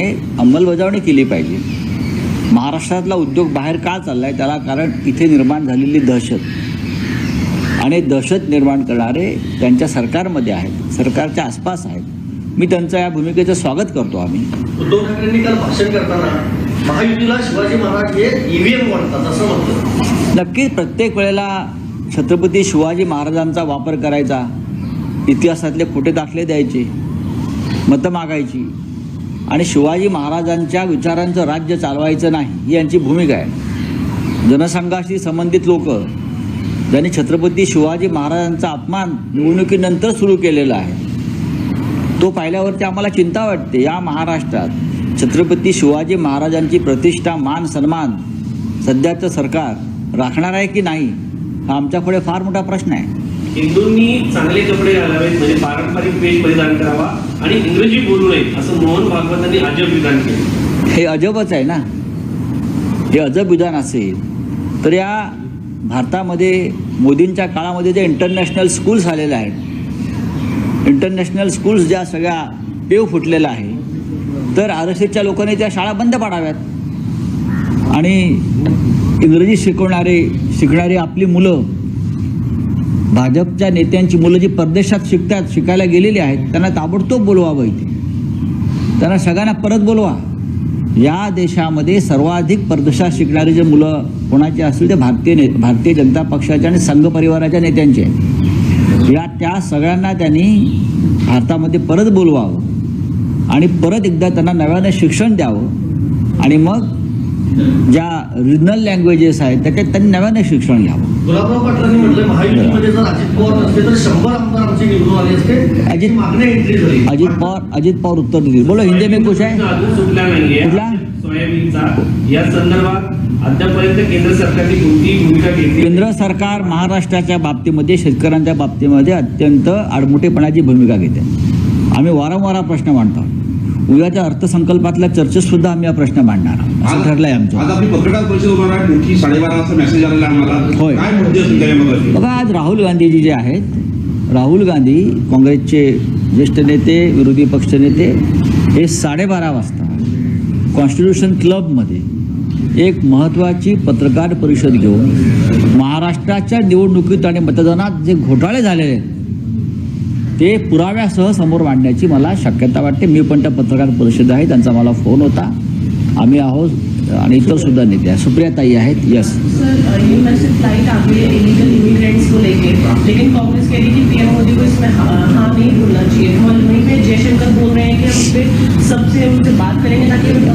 अंमलबजावणी केली पाहिजे. महाराष्ट्रातला उद्योग बाहेर का चाललाय? त्याला कारण इथे निर्माण झालेली दहशत. आणि दहशत निर्माण करणारे त्यांच्या सरकारमध्ये आहेत सरकारच्या आसपास आहेत. मी त्यांचं या भूमिकेचं स्वागत करतो आम्ही. उद्धव ठाकरेंनी काल भाषण करताना महायुतीला शिवाजी महाराज हे ईव्हीएम वाटतात असं नक्कीच प्रत्येक वेळेला छत्रपती शिवाजी महाराजांचा वापर करायचा इतिहासातले खोटे दाखले द्यायचे मतं मागायची. आणि शिवाजी महाराजांच्या विचारांचं राज्य चालवायचं नाही ही यांची भूमिका आहे. जनसंघाशी संबंधित लोक ज्यांनी छत्रपती शिवाजी महाराजांचा अपमान निवडणुकीनंतर सुरू केलेला आहे तो पाहिल्यावरती आम्हाला चिंता वाटते. या महाराष्ट्रात छत्रपती शिवाजी महाराजांची प्रतिष्ठा मान सन्मान सध्याचं सरकार राखणार आहे की नाही हा आमच्यापुढे फार मोठा प्रश्न आहे. हिंदूंनी चांगले कपडे घालावेत म्हणजे पारंपरिक वेश परिधान करावा आणि इंग्रजी बोलू नये असं मोहन भागवतांनी अजब विधान केले. हे अजबच आहे ना? हे अजब विधान असेल तर या भारतामध्ये मोदींच्या काळामध्ये जे इंटरनॅशनल स्कूल्स आलेले आहेत इंटरनॅशनल स्कूल्स ज्या सगळ्या पेव फुटलेल्या आहे तर आरक्षितच्या लोकांनी त्या शाळा बंद पाडाव्यात. आणि इंग्रजी शिकवणारे शिकणारी आपली मुलं भाजपच्या नेत्यांची मुलं जी परदेशात शिकतात शिकायला गेलेली आहेत त्यांना ताबडतोब बोलवावं इथे. त्यांना सगळ्यांना परत बोलवा. या देशामध्ये सर्वाधिक परदेशात शिकणारी जे मुलं कोणाची असतील ते भारतीय ने भारतीय जनता पक्षाच्या आणि संघ परिवाराच्या नेत्यांचे आहेत. या त्या सगळ्यांना त्यांनी भारतामध्ये परत बोलवावं आणि परत एकदा त्यांना नव्यानं शिक्षण द्यावं. आणि मग ज्या रिजनल लँग्वेजेस आहेत त्याच्यात त्यांनी नव्यानं शिक्षण घ्यावं. गुलाबराव पाटलांनी म्हटलं महायुतीमध्ये जर अजित पवार नसते तर शंभर आमदार आमचे निवडून आले असते. अजित- मागणी एंट्री झाली. अजित पवार अजित पवार उत्तर देतील बोलो हिंदी में कुछ है? अजून सुटला नाहीये. कुठला? सोयाबीनचा. या संदर्भात अद्यापर्यंत केंद्र सरकारने कोणतीही भूमिका घेतली केंद्र सरकार महाराष्ट्राच्या बाबतीमध्ये शेतकऱ्यांच्या बाबतीमध्ये अत्यंत आडमुठेपणाची भूमिका घेते. आम्ही वारंवार प्रश्न मांडतो. उद्याच्या अर्थसंकल्पातल्या चर्चेत सुद्धा आम्ही हा प्रश्न मांडणार. असं ठरलंय आज आमचं आपली पत्रकार परिषद होणार आहे मोठी साडेबारा वाजता मेसेज आलेला आम्हाला होय. काय मुद्दे असतील त्या महत्त्वाचे बघा आज राहुल गांधीजी जे आहेत राहुल गांधी काँग्रेसचे ज्येष्ठ नेते विरोधी पक्षनेते हे साडेबारा वाजता कॉन्स्टिट्यूशन क्लबमध्ये एक महत्त्वाची पत्रकार परिषद घेऊन महाराष्ट्राच्या निवडणुकीत आणि मतदानात जे घोटाळे झालेले आहेत ते पुराव्यासह समोर मांडण्याची मला शक्यता वाटते. मी पण त्या पत्रकार परिषद आहे त्यांचा मला फोन होता. आम्ही आहोत आणि इतर सुद्धा नेते आहेत. सुप्रियाताई आहेत यस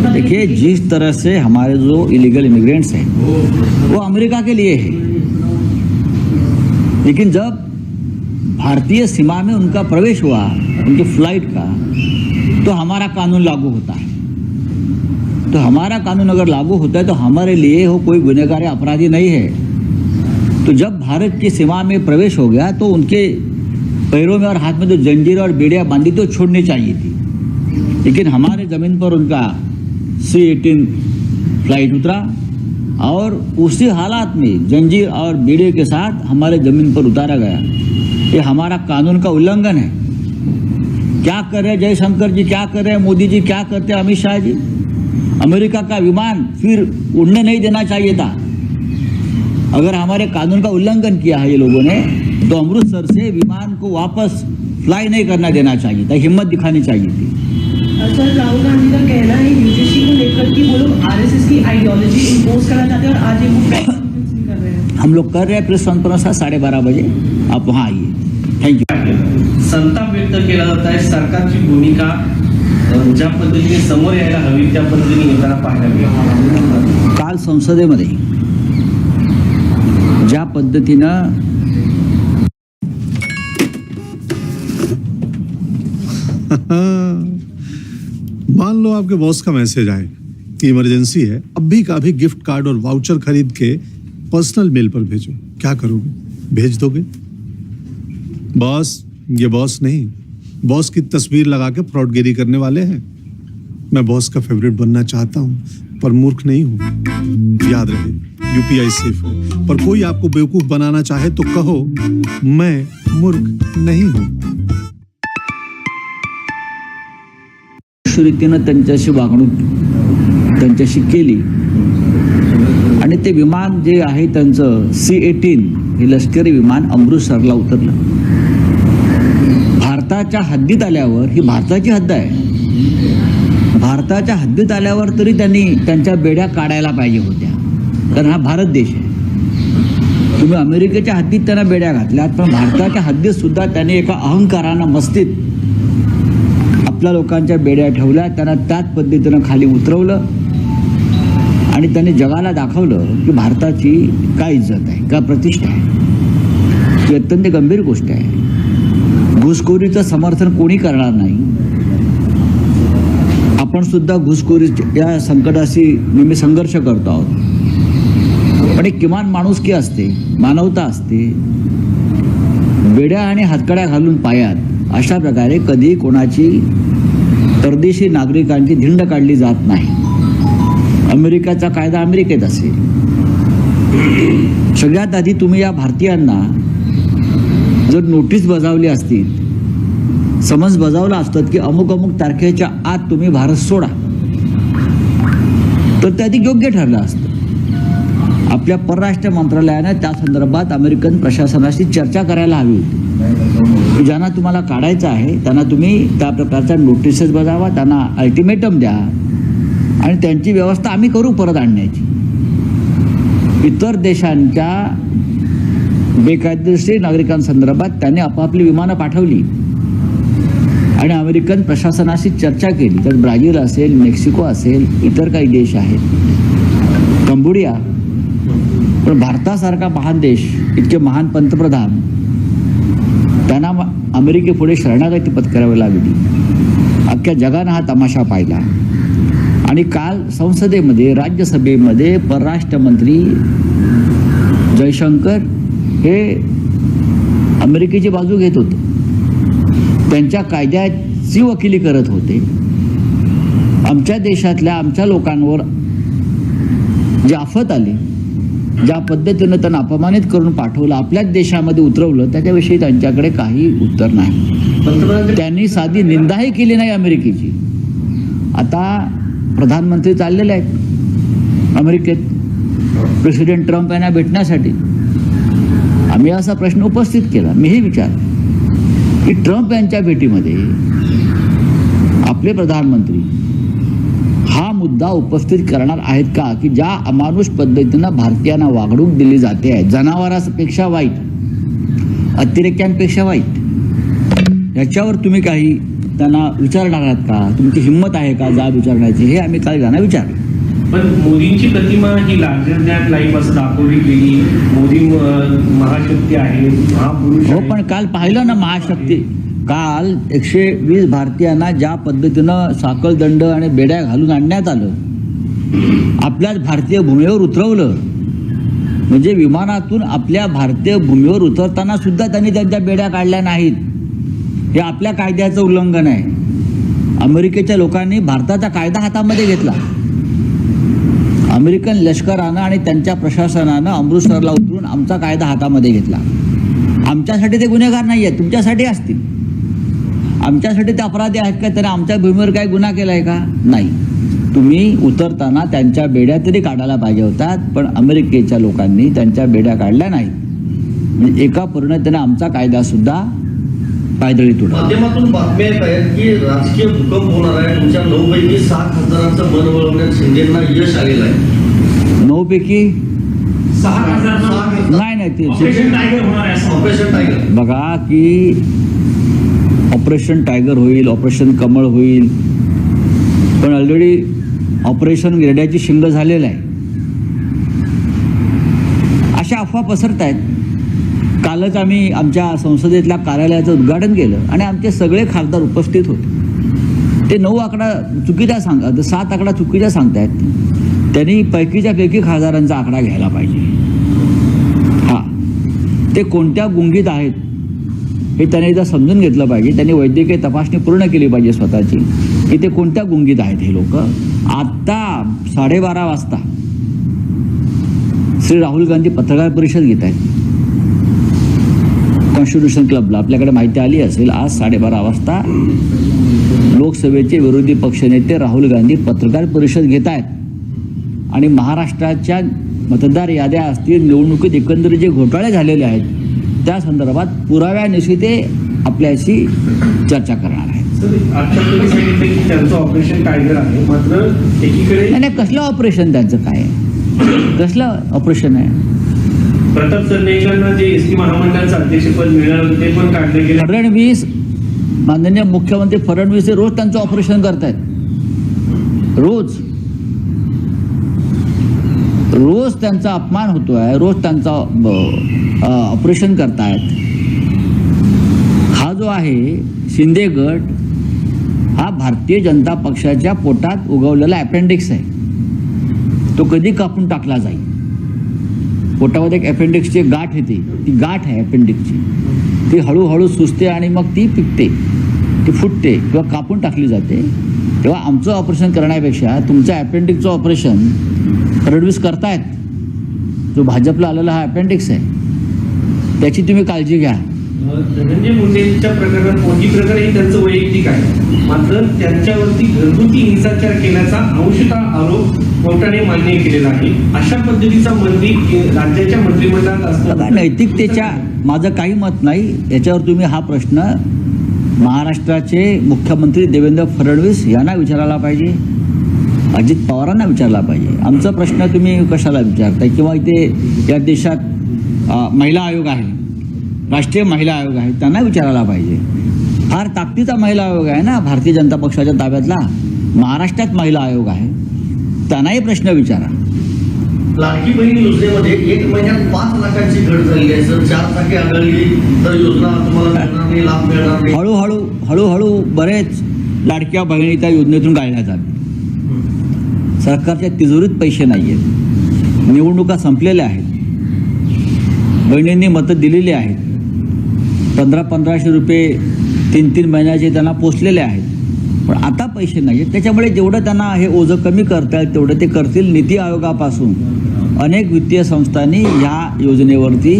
लगे देखिए जिस तरह से हमारे जो इलीगल इमिग्रेंट्स हैं वो अमेरिका के लिए है। लेकिन जब भारतीय सीमा में उनका प्रवेश हुआ, उनकी फ़्लाइट का तो हमारा कानून लागू होता है। तो हमारा कानून अगर लागू होता है तो हमारे लिए वो कोई गुनहगार अपराधी नहीं है। तो जब भारत की सीमा में प्रवेश हो गया तो उनके पैरों में और हाथ में जो तो जंजीर और बेड़ियाँ बांधी तो छोड़नी चाहिए थी। लेकिन हमारे ज़मीन पर उनका सी एटीन फ़्लाइट उतरा और उसी हालात में जंजीर और बेड़े के साथ हमारे ज़मीन पर उतारा गया। ये हमारा कानून का उल्लंघन है। क्या कर रहे जयशंकर जी? क्या कर रहे हैं मोदी जी? क्या करते हैं अमित शाह जी? अमेरिका का विमान फिर उड़ने नहीं देना चाहिए था। अगर हमारे कानून का उल्लंघन किया है ये लोगों ने तो अमृतसर से विमान को वापस फ्लाई नहीं करना देना चाहिए था। हिम्मत दिखानी चाहिए थी। सर राहुल गांधी का कहना है यूजीसी को लेकर कि वो लोग आरएसएस की आइडियोलॉजी करना चाहते हैं और आज ये हैं। हम लोग कर रहे हैं प्रेस कॉन्फ्रेंस साढ़े बारह बजे। आप वहाँ आइए। थैंक यू संताप व्यक्त केला जात आहे. सरकारची भूमिका ज्या पद्धतीने समोर यायला हवी त्या पद्धतीने येताना पाहायला मिळाली. काल संसदेमध्ये ज्या पद्धतीनं मान लो आपके बॉस का मैसेज आए कि इमरजेंसी है। अभी का अभी गिफ्ट कार्ड और वाउचर खरीद के पर्सनल मेल पर भेजो। क्या करोगे? भेज दोगे? बॉस ये बॉस नहीं बॉस की तस्वीर लगा के फ्रॉडगिरी करने वाले हैं। मैं बॉस का फेवरेट बनना चाहता हूँ पर मूर्ख नहीं हूँ। याद रहे यूपीआई सेफ है। पर कोई आपको बेवकूफ बनाना चाहे तो कहो मैं मूर्ख नहीं हूँ। अमानुष रीतीनं त्यांच्याशी वागणूक त्यांच्याशी केली. आणि ते विमान जे आहे त्यांचं सी एटीन हे लष्करी विमान अमृतसरला उतरलं. भारताच्या हद्दीत आल्यावर ही भारताची हद्द आहे. भारताच्या हद्दीत आल्यावर तरी त्यांनी त्यांच्या बेड्या काढायला पाहिजे होत्या. कारण हा भारत देश आहे. तुम्ही अमेरिकेच्या हद्दीत त्यांना बेड्या घातल्यात पण भारताच्या हद्दीत सुद्धा त्यांनी एका अहंकारानं मस्तीत आपल्या लोकांच्या बेड्या ठेवल्या त्यांना त्याच पद्धतीनं खाली उतरवलं आणि त्यांनी जगाला दाखवलं की भारताची काय इज्जत आहे का प्रतिष्ठा आहे. ही अत्यंत गंभीर गोष्ट आहे. घुसखोरीचं समर्थन कोणी करणार नाही. आपण सुद्धा घुसखोरी या संकटाशी नेहमी संघर्ष करतो आहोत. पण एक किमान माणुसकी असते मानवता असते बेड्या आणि हातकड्या घालून पायात अशा प्रकारे कधी कोणाची परदेशी नागरिकांची धिंड काढली जात नाही. अमेरिकेचा कायदा अमेरिकेत असेल. सगळ्यात आधी तुम्ही या भारतीयांना जर नोटीस बजावली असतील समज बजावला असतात की अमुक अमुक तारखेच्या आत तुम्ही भारत सोडा तर ते अधिक योग्य ठरलं असतं. आपल्या परराष्ट्र मंत्रालयानं त्या संदर्भात अमेरिकन प्रशासनाशी चर्चा करायला हवी होती. की ज्यांना तुम्हाला काढायचं आहे त्यांना तुम्ही त्या प्रकारच्या नोटिसेस बजावा त्यांना अल्टिमेटम द्या आणि त्यांची व्यवस्था आम्ही करू परत आणण्याची. इतर देशांच्या बेकायदेशीर नागरिकांसंदर्भात त्यांनी आपापली विमानं पाठवली. आणि अमेरिकन प्रशासनाशी चर्चा केली. तर ब्राझील असेल मेक्सिको असेल इतर काही देश आहेत. कंबोडिया. पण भारतासारखा महान देश इतके महान पंतप्रधान त्यांना अमेरिकेपुढे शरणागती पत्करावी लागली. अख्ख्या जगानं हा तमाशा पाहिला. आणि काल संसदेमध्ये राज्यसभेमध्ये परराष्ट्र मंत्री जयशंकर हे अमेरिकेची बाजू घेत होते. त्यांच्या कायद्याची वकिली करत होते. आमच्या देशातल्या आमच्या लोकांवर जी आफत आली ज्या पद्धतीनं त्यांना अपमानित करून पाठवलं आपल्याच देशामध्ये उतरवलं त्याच्याविषयी त्यांच्याकडे काही उत्तर नाही. त्यांनी साधी निंदाही केली नाही अमेरिकेची. आता प्रधानमंत्री चाललेले आहेत. अमेरिकेत प्रेसिडेंट ट्रम्प यांना भेटण्यासाठी. आम्ही असा प्रश्न उपस्थित केला. मीही विचार की ट्रम्प यांच्या भेटीमध्ये आपले प्रधानमंत्री हा मुद्दा उपस्थित करणार आहेत का? की ज्या अमानुष पद्धतीनं भारतीयांना वागणूक दिली जाते आहे जनावरांपेक्षा वाईट अतिरेक्यांपेक्षा वाईट याच्यावर तुम्ही काही त्यांना विचारणार आहात का? तुमची हिंमत आहे का जाब विचारण्याची? हे आम्ही काही त्यांना विचारलं. पण मोदींची प्रतिमा ही दॅन लाईफ असं दाखवली गेली मोदी महाशक्ती आहे महापुरुष हो. पण काल पाहिलं ना महाशक्ती? काल एकशे वीस भारतीयांना ज्या पद्धतीनं साखळदंड आणि बेड्या घालून आणण्यात आलं आपल्याच भारतीय भूमीवर उतरवलं. म्हणजे विमानातून आपल्या भारतीय भूमीवर उतरताना सुद्धा त्यांनी त्यांच्या बेड्या काढल्या नाहीत. हे आपल्या कायद्याचं उल्लंघन आहे. अमेरिकेच्या लोकांनी भारताचा कायदा हातामध्ये घेतला. अमेरिकन लष्करानं आणि त्यांच्या प्रशासनानं अमृतसरला उतरून आमचा कायदा हातामध्ये घेतला. आमच्यासाठी ते गुन्हेगार नाही आहेत तुमच्यासाठी असतील. आमच्यासाठी ते अपराधी आहेत का? त्याने आमच्या भूमीवर काय गुन्हा केला आहे का? नाही. तुम्ही उतरताना त्यांच्या बेड्या तरी काढायला पाहिजे होतात पण अमेरिकेच्या लोकांनी त्यांच्या बेड्या काढल्या नाहीत. म्हणजे एका पूर्ण त्याने आमचा कायदासुद्धा पायदळी तुडला माध्यमातून बातम्या येत आहेत की राजकीय भूकंप होणार आहे. तुमच्या नऊ पैकी सहा खासदारांचं मन वळवण्यात शिंदेना यश आलेलं आहे. नऊ. पैकी नाही नाही ते ऑपरेशन टायगर बघा की ऑपरेशन टायगर होईल ऑपरेशन कमळ होईल. पण ऑलरेडी ऑपरेशन गेरड्याची शिंग झालेलं आहे. अशा अफवा पसरत आहेत कालच आम्ही आमच्या संसदेतल्या कार्यालयाचं उद्घाटन केलं आणि आमचे सगळे खासदार उपस्थित होते. ते नऊ आकडा चुकीचा सांगतात सात आकडा चुकीचा सांगतायत. त्यांनी पैकीच्या पैकी खासदारांचा आकडा घ्यायला पाहिजे. हा. ते कोणत्या गुंगीत आहेत हे त्याने एकदा समजून घेतलं पाहिजे. त्यांनी वैद्यकीय तपासणी पूर्ण केली पाहिजे स्वतःची. की ते कोणत्या गुंगीत आहेत हे लोक? आत्ता साडेबारा वाजता श्री राहुल गांधी पत्रकार परिषद घेत आहेत कॉन्स्टिट्यूशन क्लबला आपल्याकडे माहिती आली असेल आज साडेबारा वाजता लोकसभेचे विरोधी पक्षनेते राहुल गांधी पत्रकार परिषद घेत आहेत. आणि महाराष्ट्राच्या मतदार याद्या असतील निवडणुकीत एकंदरीत जे घोटाळे झालेले आहेत त्या संदर्भात पुराव्यानिशी ते आपल्याशी चर्चा करणार आहेत. ऑपरेशन आहे नाही कसलं ऑपरेशन त्यांचं काय? कसलं ऑपरेशन आहे? प्रताप सरनाईकांना जे एस टी महामंडळाचं अध्यक्षपद मिळालं ते पण काढले गेले. फडणवीस माननीय मुख्यमंत्री फडणवीस हे रोज त्यांचं ऑपरेशन करतायत. रोज. रोज त्यांचा अपमान होतोय रोज त्यांचा ऑपरेशन करतायत. हा जो आहे शिंदे गट हा भारतीय जनता पक्षाच्या पोटात उगवलेला अपेंडिक्स आहे. तो कधी कापून टाकला जाईल? पोटामध्ये एक अपेंडिक्सची गाठ येते. ती गाठ आहे अपेंडिक्सची ती हळूहळू सुचते आणि मग ती पिकते. ती फुटते किंवा कापून टाकली जाते. तेव्हा आमचं ऑपरेशन करण्यापेक्षा तुमचं अपेंडिक्सचं ऑपरेशन फडणवीस करतायत. जो भाजपला आलेला हा अपेंडिक्स आहे. त्याची तुम्ही काळजी घ्या. धनंजय मुंडेंच्या प्रकरणात मोठी प्रकरण हे त्यांचं वैयक्तिक आहे. मात्र त्यांच्यावरती घरगुती हिंसाचार केल्याचा अंशता आरोप कोर्टाने मान्य केलेला आहे. अशा पद्धतीचा मंत्री राज्याच्या मंत्रिमंडळात असतो नैतिकतेच्या माझं काही मत नाही. याच्यावर तुम्ही हा प्रश्न महाराष्ट्राचे मुख्यमंत्री देवेंद्र फडणवीस यांना विचारायला पाहिजे. अजित पवारांना विचारला पाहिजे. आमचा प्रश्न तुम्ही कशाला विचारताय? किंवा इथे या देशात महिला आयोग आहे. राष्ट्रीय महिला आयोग आहे. त्यांना विचारायला पाहिजे. फार ताकदीचा महिला आयोग आहे ना भारतीय जनता पक्षाच्या ताब्यातला. महाराष्ट्रात महिला आयोग आहे. त्यांनाही प्रश्न विचारा. लाडकी बहीण योजनेमध्ये एक महिन्यात पाच लाखांची घट झालेली आहे सर. चार चाकी आढळली तर योजना तुम्हाला मिळणार नाही लाभ मिळणार नाही. हळूहळू हळूहळू बरेच लाडक्या बहिणी त्या योजनेतून काढण्यात आल्या सरकारच्या तिजोरीत पैसे नाही आहेत निवडणुका संपलेल्या आहेत. बहिणींनी मतं दिलेली आहेत. पंधरा पंधराशे रुपये तीन तीन महिन्याचे त्यांना पोचलेले आहेत. पण आता पैसे नाही आहेत त्याच्यामुळे जेवढं त्यांना हे ओझं कमी करता येईल तेवढं ते करतील नीती आयोगापासून. अनेक वित्तीय संस्थांनी या योजनेवरती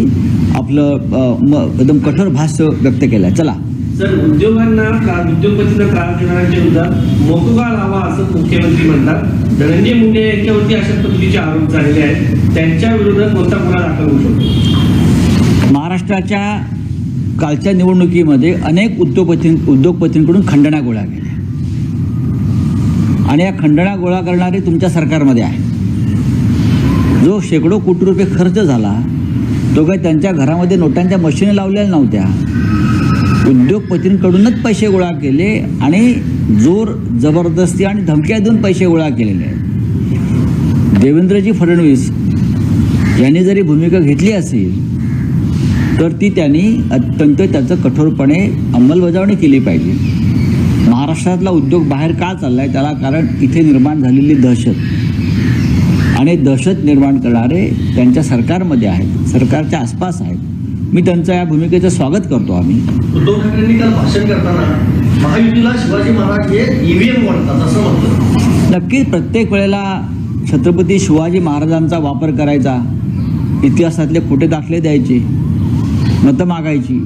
आपलं एकदम कठोर भाष्य व्यक्त केलं आहे चला. सर उद्योगांना उद्योगपतींना त्रास देणाऱ्यांच्या विरोधात मोकोगा लावा असं मुख्यमंत्री म्हणतात. धनंजय मुंडे यांच्यावरती अशा पद्धतीचे आरोप झालेले आहेत. त्यांच्या विरोधात कोणता गुन्हा दाखल होऊ शकतो? महाराष्ट्राच्या कालच्या निवडणुकीमध्ये अनेक उद्योगपती उद्योगपतींकडून खंडणा गोळा केल्या आणि या खंडणा गोळा करणारे तुमच्या सरकारमध्ये आहे. जो शेकडो कोटी रुपये खर्च झाला तो काही त्यांच्या घरामध्ये नोटांच्या मशिनी लावलेल्या नव्हत्या. उद्योगपतींकडूनच पैसे गोळा केले आणि जोर जबरदस्ती आणि धमक्या देऊन पैसे गोळा केलेले आहेत. देवेंद्रजी फडणवीस यांनी जरी भूमिका घेतली असेल तर ती त्यांनी अत्यंत त्याचं कठोरपणे अंमलबजावणी केली पाहिजे. महाराष्ट्रातला उद्योग बाहेर का चाललाय? त्याला कारण इथे निर्माण झालेली दहशत. आणि दहशत निर्माण करणारे त्यांच्या सरकारमध्ये आहेत सरकारच्या आसपास आहेत. मी त्यांचं या भूमिकेचं स्वागत करतो आम्ही. उद्धव ठाकरेंनी काल भाषण करताना महायुतीला शिवाजी महाराज हे ईव्हीएम वाटतात असं म्हटलं नक्कीच प्रत्येक वेळेला छत्रपती शिवाजी महाराजांचा वापर करायचा इतिहासातले खोटे दाखले द्यायचे. मतं मागायची.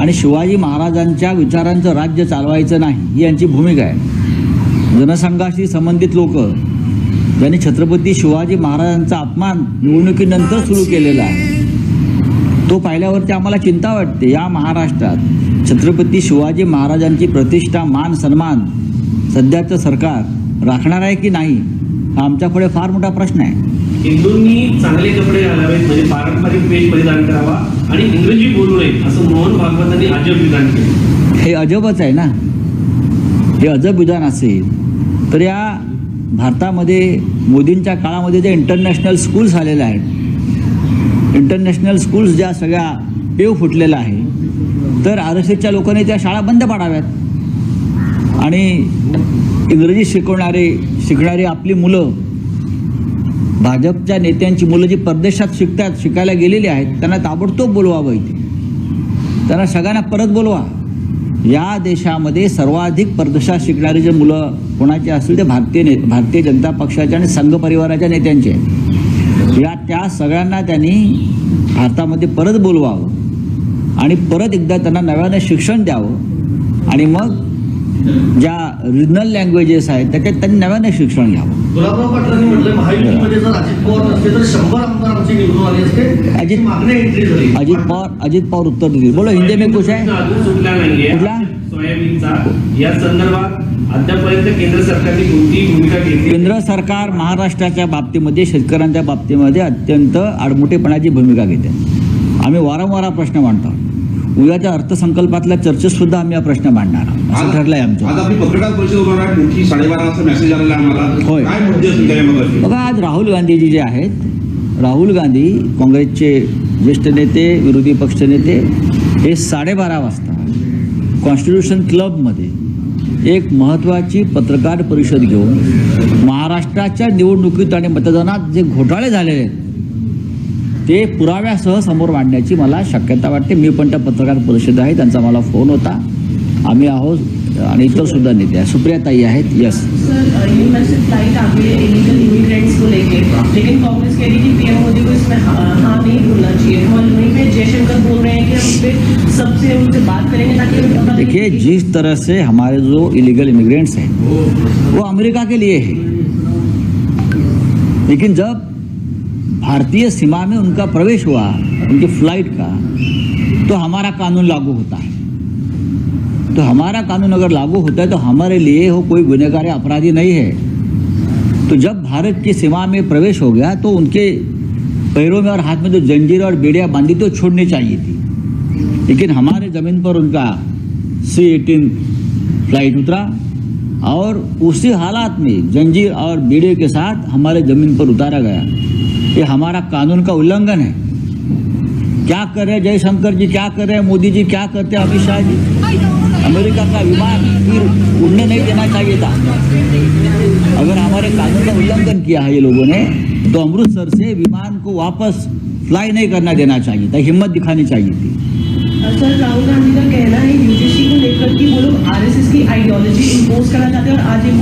आणि शिवाजी महाराजांच्या विचारांचं राज्य चालवायचं नाही ही यांची भूमिका आहे. जनसंघाशी संबंधित लोक ज्यांनी छत्रपती शिवाजी महाराजांचा अपमान निवडणुकीनंतर सुरू केलेला आहे तो पाहिल्यावरती आम्हाला चिंता वाटते. या महाराष्ट्रात छत्रपती शिवाजी महाराजांची प्रतिष्ठा मान सन्मान सध्याचं सरकार राखणार आहे की नाही हा आमच्यापुढे फार मोठा प्रश्न आहे. हिंदूंनी चांगले कपडे घालावेत म्हणजे पारंपरिक वेश परिधान करावा आणि इंग्रजी बोलू नये असं मोहन भागवतांनी अजब विधान केले. हे अजबच आहे ना? हे अजब विधान असेल तर या भारतामध्ये मोदींच्या काळामध्ये जे इंटरनॅशनल स्कूल्स आलेल्या आहेत इंटरनॅशनल स्कूल्स ज्या सगळ्या पेव फुटलेल्या आहे तर आर एस एसच्या लोकांनी त्या शाळा बंद पाडाव्यात. आणि इंग्रजी शिकवणारे शिकणारी आपली मुलं भाजपच्या नेत्यांची मुलं जी परदेशात शिकतात शिकायला गेलेली आहेत त्यांना ताबडतोब बोलवावं इथे. त्यांना सगळ्यांना परत बोलवा. या देशामध्ये सर्वाधिक परदेशात शिकणारी जे मुलं कोणाची असतील ते भारतीय ने भारतीय जनता पक्षाच्या आणि संघ परिवाराच्या नेत्यांचे आहेत. या त्या सगळ्यांना त्यांनी भारतामध्ये परत बोलवावं. आणि परत एकदा त्यांना नव्यानं शिक्षण द्यावं. आणि मग ज्या रिजनल लँग्वेजेस आहेत त्याच्यात त्यांनी नव्यानं शिक्षण घ्यावं. गुलाबराव पाटलांनी म्हटलं महायुतीमध्ये जर अजित पवार नसते तर शंभर आमदार आमचे निवडून आले असते. अजित- मागणी एंट्री झाली. अजित पवार अजित पवार उत्तर देतील बोलो हिंदी में कुछ है? अजून सुटला नाहीये. कुठला? सोयाबीनचा या संदर्भात केंद्र सरकारने कोणतीही भूमिका घेतली केंद्र सरकार महाराष्ट्राच्या बाबतीमध्ये शेतकऱ्यांच्या बाबतीमध्ये अत्यंत आडमुठेपणाची भूमिका घेते. आम्ही वारंवार हा प्रश्न मांडतो. उद्याच्या अर्थसंकल्पातल्या चर्चेत सुद्धा आम्ही हा प्रश्न मांडणार आहोत. असं ठरलंय आज आमचं आपली पत्रकार परिषद होणार आहे मोठी साडेबारा वाजता मेसेज आलेला आहे आम्हाला. होय. काय मुद्दे असतील बघा आज राहुल गांधीजी जे आहेत राहुल गांधी काँग्रेसचे ज्येष्ठ नेते विरोधी पक्षनेते हे साडेबारा वाजता कॉन्स्टिट्यूशन क्लबमध्ये एक महत्त्वाची पत्रकार परिषद घेऊन महाराष्ट्राच्या निवडणुकीत आणि मतदानात जे घोटाळे झालेले आहेत ते पुराव्यासह समोर मांडण्याची मला शक्यता वाटते. मी पण त्या पत्रकार परिषद आहे त्यांचा मला फोन होता. आम्ही आहोत आणि इतर सुद्धा नेते आहे सुप्रियाताई आहेत यस सर यूएन से फ्लाइट आ गई है इलीगल इमिग्रेंट्स को लेके. लेकिन कांग्रेस कह रही है कि पीएम मोदी को इसमें हाँ हाँ नहीं बोलना चाहिए। और वहीं पे जयशंकर बोल रहे हैं कि हम पे सबसे उनसे बात करेंगे ताकि हमें पता लगे देखिए कि- जिस तरह से हमारे जो इलीगल इमिग्रेंट्स हैं वो अमेरिका के लिए है। लेकिन जब भारतीय सीमा में उनका प्रवेश हुआ उनकी फ्लाइट का तो हमारा कानून लागू होता है। तो हमारा कानून अगर लागू होता है तो हमारे लिए वो कोई गुनहगार अपराधी नहीं है। तो जब भारत की सीमा में प्रवेश हो गया तो उनके पैरों में और हाथ में जो जंजीर और बेड़ियाँ बांधी थी वो छोड़नी चाहिए थी। लेकिन हमारे ज़मीन पर उनका सी एटीन फ़्लाइट उतरा और उसी हालात में जंजीर और बेड़े के साथ हमारे ज़मीन पर उतारा गया। ये हमारा कानून का उल्लंघन है। क्या कर रहे हैं जयशंकर जी? क्या कर रहे हैं मोदी जी? क्या करते हैं अमित शाह जी? अमेरिका का विमान फिर उड़ने नहीं देना चाहिए था अगर हमारे कानून का उल्लंघन किया है ये लोगों ने तो अमृतसर से विमान को वापस फ्लाई नहीं करना देना चाहिए था हिम्मत दिखानी चाहिए थी। सर राहुल गांधी का कहना है यूजीसी को लेकर कि वो लोग आरएसएस की आइडियोलॉजी इम्पोज करना चाहते हैं और आज ये